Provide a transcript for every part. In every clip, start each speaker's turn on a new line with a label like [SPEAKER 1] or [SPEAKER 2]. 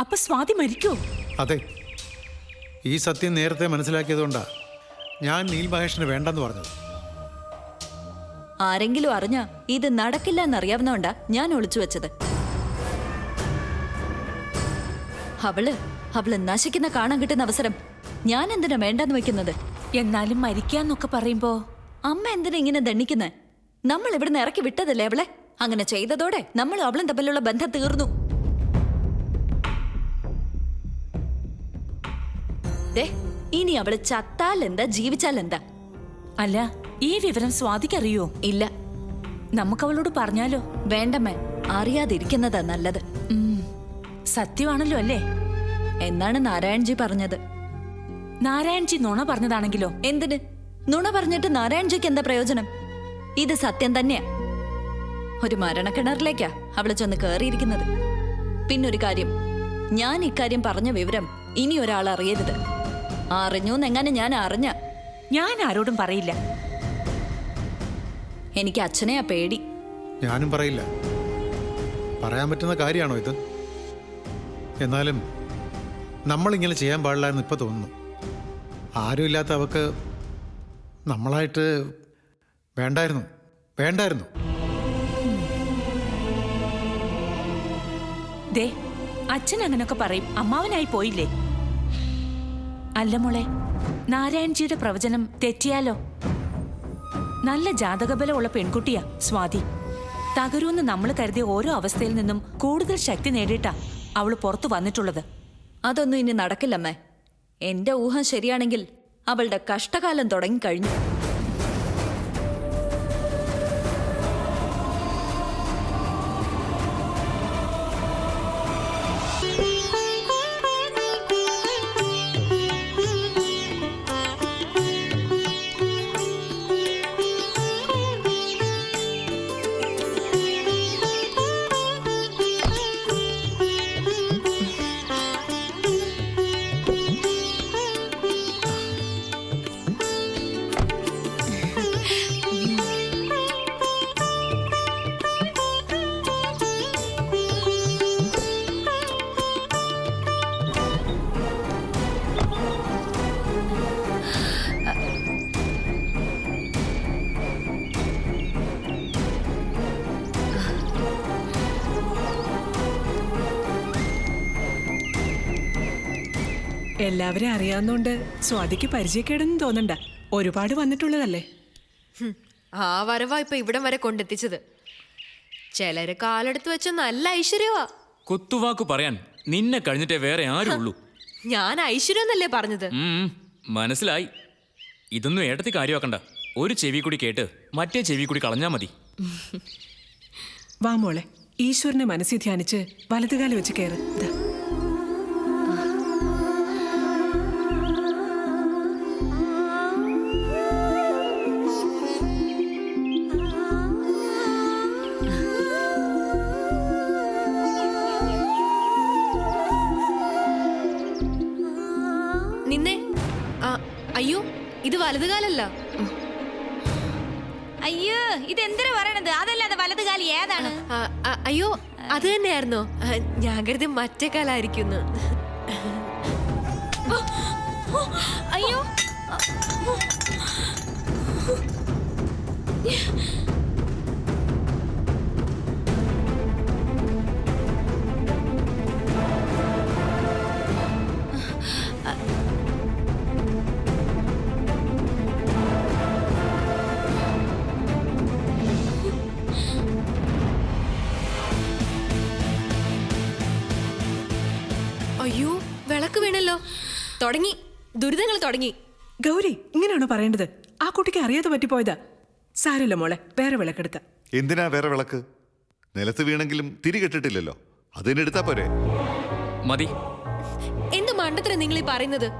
[SPEAKER 1] അപ്പൊ സ്വാതി മരിക്കോ?
[SPEAKER 2] അതെ. ഈ സത്യം നേരത്തെ മനസ്സിലാക്കിയതുകൊണ്ടാ ഞാൻ നീൽ മഹേഷിന് വേണ്ടെന്ന് പറഞ്ഞത്.
[SPEAKER 3] ആരെങ്കിലും അറിഞ്ഞ ഇത് നടക്കില്ല എന്നറിയാവുന്നോണ്ടാ ഞാൻ ഒളിച്ചു വെച്ചത്. അവൾ അവൾ നശിക്കുന്ന കാണാൻ കിട്ടുന്ന അവസരം ഞാൻ എന്തിനാ വേണ്ടെന്ന് വെക്കുന്നത്?
[SPEAKER 1] എന്നാലും മരിക്കാന്നൊക്കെ പറയുമ്പോ
[SPEAKER 3] അമ്മ എന്തിനാ ഇങ്ങനെ ദണ്ണിക്കുന്നെ? നമ്മൾ ഇവിടുന്ന് ഇറക്കി വിട്ടതല്ലേ അവളെ? അങ്ങനെ ചെയ്തതോടെ നമ്മൾ അവളും തമ്മിലുള്ള ബന്ധം തീർന്നു. ദേ ഇനി അവൾ ചത്താൽ എന്താ ജീവിച്ചാൽ എന്താ
[SPEAKER 1] അല്ല ഈ വിവരം സ്വാതിക്കറിയോ?
[SPEAKER 3] ഇല്ല.
[SPEAKER 1] നമുക്ക് അവളോട് പറഞ്ഞാലോ
[SPEAKER 3] വേണ്ടമ്മേ അറിയാതിരിക്കുന്നതാ നല്ലത്.
[SPEAKER 1] ഉം, സത്യമാണല്ലോ അല്ലേ?
[SPEAKER 3] എന്നാണ് നാരായൺജി പറഞ്ഞത്.
[SPEAKER 1] നാരായൺജി നുണ പറഞ്ഞതാണെങ്കിലോ?
[SPEAKER 3] എന്തിന്? നുണ പറഞ്ഞിട്ട് നാരായൺജിക്ക് എന്താ പ്രയോജനം? ഇത് സത്യം തന്നെയാ. ഒരു മരണക്കിണറിലേക്കാ അവൾ ചെന്ന് കയറിയിരിക്കുന്നത് പിന്നൊരു കാര്യം ഞാൻ ഇക്കാര്യം പറഞ്ഞ വിവരം ഇനി ഒരാൾ അറിയരുത്. അറിഞ്ഞു എങ്ങനെ ഞാൻ അറിഞ്ഞ.
[SPEAKER 1] ഞാൻ ആരോടും പറയില്ല.
[SPEAKER 3] എനിക്ക് അച്ഛനെയാ പേടി.
[SPEAKER 2] ഞാനും പറയില്ല. പറയാൻ പറ്റുന്ന കാര്യമാണോ ഇത്? എന്നാലും നമ്മളിങ്ങനെ ചെയ്യാൻ പാടില്ല എന്ന് ഇപ്പം തോന്നുന്നു. ആരുമില്ലാത്ത അവക്ക് നമ്മളായിട്ട് വേണ്ടായിരുന്നു. വേണ്ടായിരുന്നു.
[SPEAKER 1] ദേ അച്ഛൻ അങ്ങനൊക്കെ പറയും. അമ്മാവനായി പോയില്ലേ? അല്ല മോളെ നാരായൺജിയുടെ പ്രവചനം തെറ്റിയാലോ? നല്ല ജാതകബലമുള്ള പെൺകുട്ടിയാ സ്വാതി. തകരൂന്ന് നമ്മൾ കരുതിയ ഓരോ അവസ്ഥയിൽ നിന്നും കൂടുതൽ ശക്തി നേടിയിട്ടാ അവൾ പുറത്തു വന്നിട്ടുള്ളത്.
[SPEAKER 3] അതൊന്നും ഇനി നടക്കില്ലമ്മേ. എന്റെ ഊഹം ശരിയാണെങ്കിൽ അവളുടെ കഷ്ടകാലം തുടങ്ങിക്കഴിഞ്ഞു.
[SPEAKER 4] എല്ലാവരെയും അറിയാവുന്നോണ്ട് സ്വാതിക്ക് പരിചയക്കേടൊന്നും തോന്നണ്ട. ഒരുപാട് വന്നിട്ടുള്ളതല്ലേ?
[SPEAKER 5] ആ വരവാ ഇപ്പൊ ഇവിടം വരെ കൊണ്ടെത്തിച്ചത്. ചിലര് കാലെടുത്ത് വെച്ച നല്ല ഐശ്വര്യവാ.
[SPEAKER 6] കുത്തുവാക്ക് പറയാൻ നിന്നെ കഴിഞ്ഞിട്ടേ വേറെ ആരും ഉള്ളൂ
[SPEAKER 5] ഞാൻ ഐശ്വര്യം എന്നല്ലേ പറഞ്ഞത്?
[SPEAKER 6] ഉം, മനസ്സിലായി. ഇതൊന്നും ഏട്ടത്തി കാര്യമാക്കണ്ട. ഒരു ചെവി കൂടി കേട്ട് മറ്റേ ചെവി കൂടി കളഞ്ഞാ മതി.
[SPEAKER 4] വാ മോളെ ഈശ്വരനെ മനസ്സിൽ ധ്യാനിച്ച് വലതുകാലം വെച്ച് കയറ് ദാ.
[SPEAKER 5] നിന്നെ ആ, അയ്യോ ഇത് വലതുകാലല്ല.
[SPEAKER 7] അയ്യോ ഇത് എന്തിനാ പറയണത്? അതല്ലാതെ വലതുകാലി ഏതാണ്?
[SPEAKER 5] ആ, ആ, അയ്യോ അത് തന്നെയായിരുന്നോ? ആ, ഞാൻ കരുതി മറ്റേ കാലായിരിക്കും
[SPEAKER 7] അയ്യോ.
[SPEAKER 5] അയ്യോ വിളക്ക് വീണല്ലോ. തുടങ്ങി. ദുരിതങ്ങൾ തുടങ്ങി.
[SPEAKER 4] ഗൗരി ഇങ്ങനെയാണോ പറയേണ്ടത്? ആ കുട്ടിക്ക് അറിയാതെ പറ്റിപ്പോയതാ. സാരമില്ല മോളെ വേറെ വിളക്കെടുക്ക.
[SPEAKER 8] എന്തിനാ വേറെ വിളക്ക്? നിലത്ത് വീണെങ്കിലും തിരികെട്ടിട്ടില്ലല്ലോ അതിനെടുത്താ പോരെ.
[SPEAKER 6] മതി.
[SPEAKER 5] എന്ത് മണ്ടത്തിന് നിങ്ങൾ ഈ പറയുന്നത്?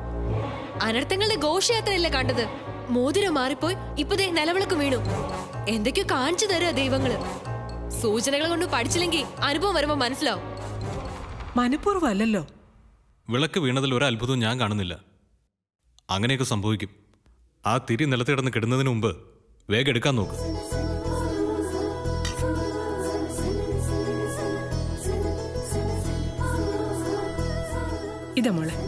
[SPEAKER 5] അനർത്ഥങ്ങളുടെ ഘോഷയാത്രയല്ലേ കണ്ടത്? മോതിരം മാറിപ്പോയി ഇപ്പതേ നിലവിളക്ക് വീണു. എന്തൊക്കെയോ കാണിച്ചു തരാ ദൈവങ്ങൾ. സൂചനകൾ കൊണ്ട് പഠിച്ചില്ലെങ്കിൽ അനുഭവം വരുമ്പോ മനസ്സിലാവും.
[SPEAKER 4] മനഃപൂർവം അല്ലല്ലോ.
[SPEAKER 9] വിളക്ക് വീണതിൽ ഒരു അത്ഭുതവും ഞാൻ കാണുന്നില്ല. അങ്ങനെയൊക്കെ സംഭവിക്കും. ആ തിരി നിലത്ത് കിടന്ന് കിടുന്നതിന് മുമ്പ് വേഗം എടുക്കാൻ നോക്ക്.
[SPEAKER 4] ഇതാ മോളെ.